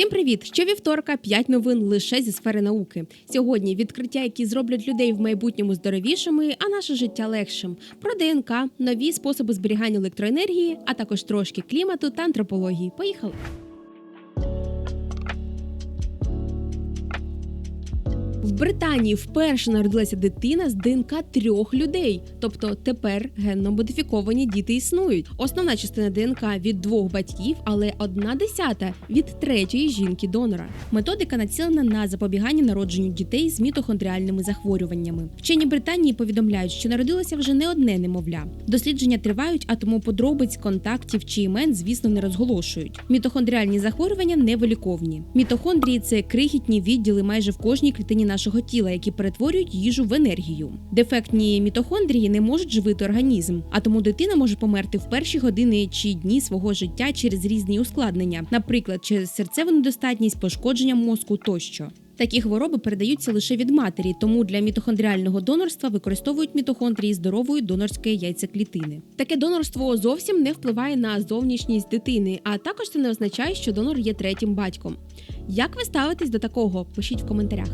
Всім привіт! Щовівторка 5 новин лише зі сфери науки. Сьогодні відкриття, які зроблять людей в майбутньому здоровішими, а наше життя легшим. Про ДНК, нові способи зберігання електроенергії, а також трошки клімату та антропології. Поїхали! Британії вперше народилася дитина з ДНК трьох людей, тобто тепер генно модифіковані діти існують. Основна частина ДНК від двох батьків, але одна десята від третьої жінки донора. Методика націлена на запобігання народженню дітей з мітохондріальними захворюваннями. Вчені Британії повідомляють, що народилося вже не одне немовля. Дослідження тривають, а тому подробиць контактів чи імен, звісно, не розголошують. Мітохондріальні захворювання невиліковні. Мітохондрії це крихітні відділи майже в кожній клітині нашого тіла, які перетворюють їжу в енергію. Дефектні мітохондрії не можуть живити організм, а тому дитина може померти в перші години чи дні свого життя через різні ускладнення, наприклад, через серцеву недостатність, пошкодження мозку тощо. Такі хвороби передаються лише від матері, тому для мітохондріального донорства використовують мітохондрії здорової донорської яйцеклітини. Таке донорство зовсім не впливає на зовнішність дитини, а також це не означає, що донор є третім батьком. Як ви ставитесь до такого? Пишіть в коментарях.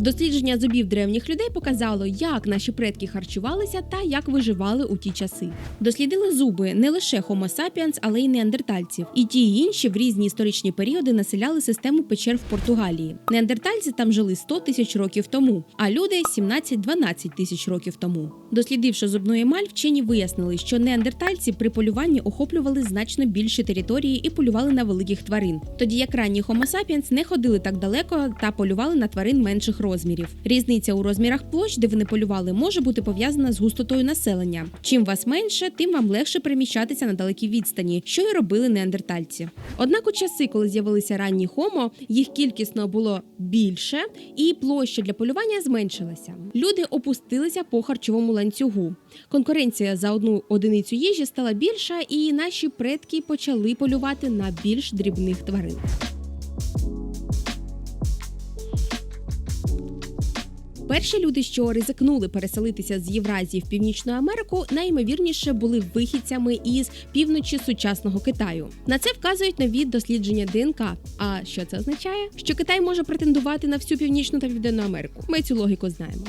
Дослідження зубів древніх людей показало, як наші предки харчувалися та як виживали у ті часи. Дослідили зуби не лише Homo sapiens, але й неандертальців. І ті і інші в різні історичні періоди населяли систему печер в Португалії. Неандертальці там жили 100 тисяч років тому, а люди 17-12 тисяч років тому. Дослідивши зубну емаль, вчені вияснили, що неандертальці при полюванні охоплювали значно більші території і полювали на великих тварин. Тоді як ранні Homo sapiens не ходили так далеко та полювали на тварин менших розмірів. Різниця у розмірах площ, де вони полювали, може бути пов'язана з густотою населення. Чим вас менше, тим вам легше переміщатися на далекій відстані, що й робили неандертальці. Однак у часи, коли з'явилися ранні хомо, їх кількісно було більше, і площа для полювання зменшилася. Люди опустилися по харчовому ланцюгу. Конкуренція за одну одиницю їжі стала більша, і наші предки почали полювати на більш дрібних тварин. Перші люди, що ризикнули переселитися з Євразії в Північну Америку, найімовірніше були вихідцями із півночі сучасного Китаю. На це вказують нові дослідження ДНК. А що це означає? Що Китай може претендувати на всю північну та південну Америку. Ми цю логіку знаємо.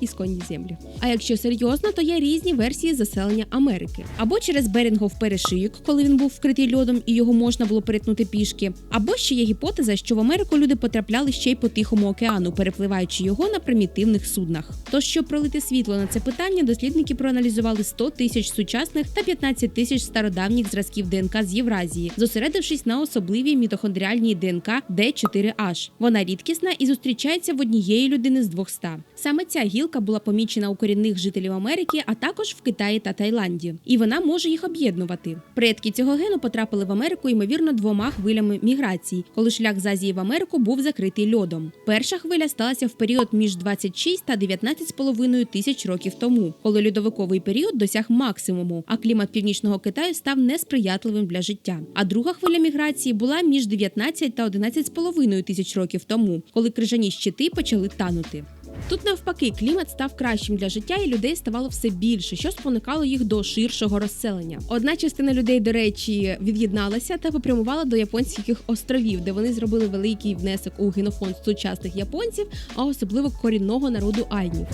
Ісконні землі. А якщо серйозно, то є різні версії заселення Америки або через Берінгов перешийок, коли він був вкритий льодом і його можна було перетнути пішки, або ще є гіпотеза, що в Америку люди потрапляли ще й по Тихому океану, перепливаючи його на примітивних суднах. Тож, щоб пролити світло на це питання, дослідники проаналізували 100 тисяч сучасних та 15 тисяч стародавніх зразків ДНК з Євразії, зосередившись на особливій мітохондріальній ДНК D4H. Вона рідкісна і зустрічається в однієї людини з 200. Саме ця гілка була помічена у корінних жителів Америки, а також в Китаї та Таїланді, і вона може їх об'єднувати. Предки цього гену потрапили в Америку ймовірно двома хвилями міграції, коли шлях з Азії в Америку був закритий льодом. Перша хвиля сталася в період між 26 та 19,5 тисяч років тому, коли льодовиковий період досяг максимуму, а клімат північного Китаю став несприятливим для життя. А друга хвиля міграції була між 19 та 11,5 тисяч років тому, коли крижані щити почали танути. Тут навпаки клімат став кращим для життя, і людей ставало все більше, що спонукало їх до ширшого розселення. Одна частина людей, до речі, від'єдналася та попрямувала до японських островів, де вони зробили великий внесок у генофонд сучасних японців, а особливо корінного народу айнів.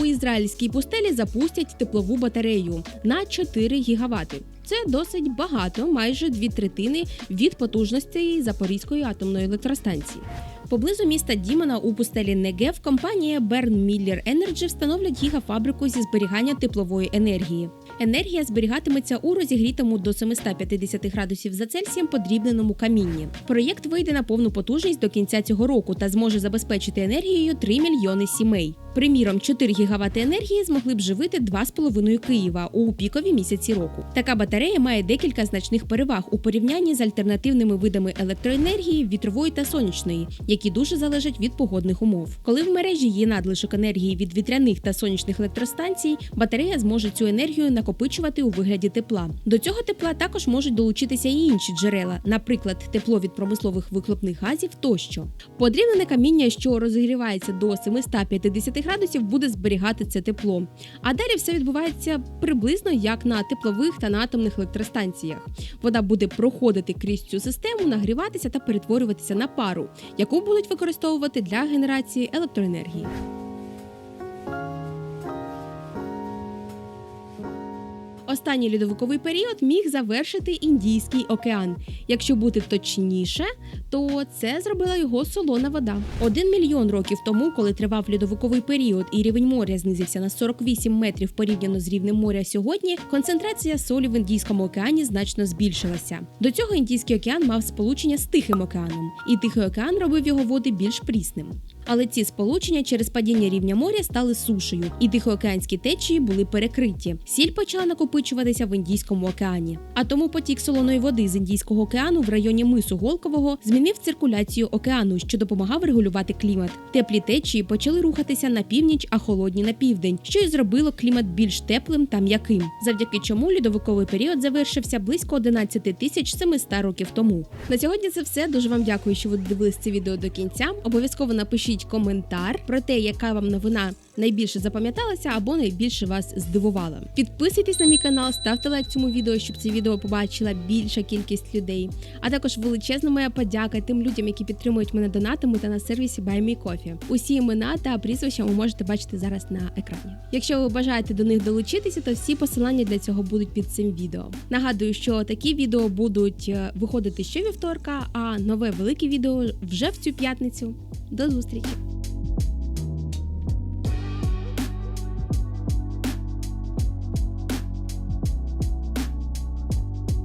У ізраїльській пустелі запустять теплову батарею на 4 гігавати. Це досить багато, майже дві третини від потужності Запорізької атомної електростанції. Поблизу міста Дімона у пустелі Негев компанія Bern Miller Energy встановлять гігафабрику зі зберігання теплової енергії. Енергія зберігатиметься у розігрітому до 750 градусів за Цельсієм подрібненому камінні. Проєкт вийде на повну потужність до кінця цього року та зможе забезпечити енергією 3 мільйони сімей. Приміром, 4 гігавати енергії змогли б живити 2,5 Києва у пікові місяці року. Така батарея має декілька значних переваг у порівнянні з альтернативними видами електроенергії, вітрової та сонячної, які дуже залежать від погодних умов. Коли в мережі є надлишок енергії від вітряних та сонячних електростанцій, батарея зможе цю енергію накопичувати у вигляді тепла. До цього тепла також можуть долучитися і інші джерела, наприклад, тепло від промислових вихлопних газів тощо. Подрібнене каміння, що розігрівається до 750 градусів, буде зберігати це тепло. А далі все відбувається приблизно як на теплових та на атомних електростанціях. Вода буде проходити крізь цю систему, нагріватися та перетворюватися на пару, яку будуть використовувати для генерації електроенергії. Останній льодовиковий період міг завершити Індійський океан. Якщо бути точніше, то це зробила його солона вода. Один мільйон років тому, коли тривав льодовиковий період і рівень моря знизився на 48 метрів порівняно з рівнем моря сьогодні, концентрація солі в Індійському океані значно збільшилася. До цього Індійський океан мав сполучення з Тихим океаном, і Тихий океан робив його води більш прісним. Але ці сполучення через падіння рівня моря стали сушею, і тихоокеанські течії були перекриті. Сіль почала накопичуватися в Індійському океані. А тому потік солоної води з Індійського океану в районі мису Голкового змінив циркуляцію океану, що допомагав регулювати клімат. Теплі течії почали рухатися на північ, а холодні на південь, що й зробило клімат більш теплим та м'яким, завдяки чому льодовиковий період завершився близько 11 тисяч 700 років тому. На сьогодні це все. Дуже вам дякую, що ви дивились це відео до кінця. Обов'язково напишіть коментар про те, яка вам новина найбільше запам'яталася або найбільше вас здивувала. Підписуйтесь на мій канал, ставте лайк цьому відео, щоб це відео побачила більша кількість людей. А також величезна моя подяка тим людям, які підтримують мене донатами та на сервісі BuyMeCoffee. Усі імена та прізвища ви можете бачити зараз на екрані. Якщо ви бажаєте до них долучитися, то всі посилання для цього будуть під цим відео. Нагадую, що такі відео будуть е, виходити щовівторка, а нове велике відео вже в цю п'ятницю. До зустрічі!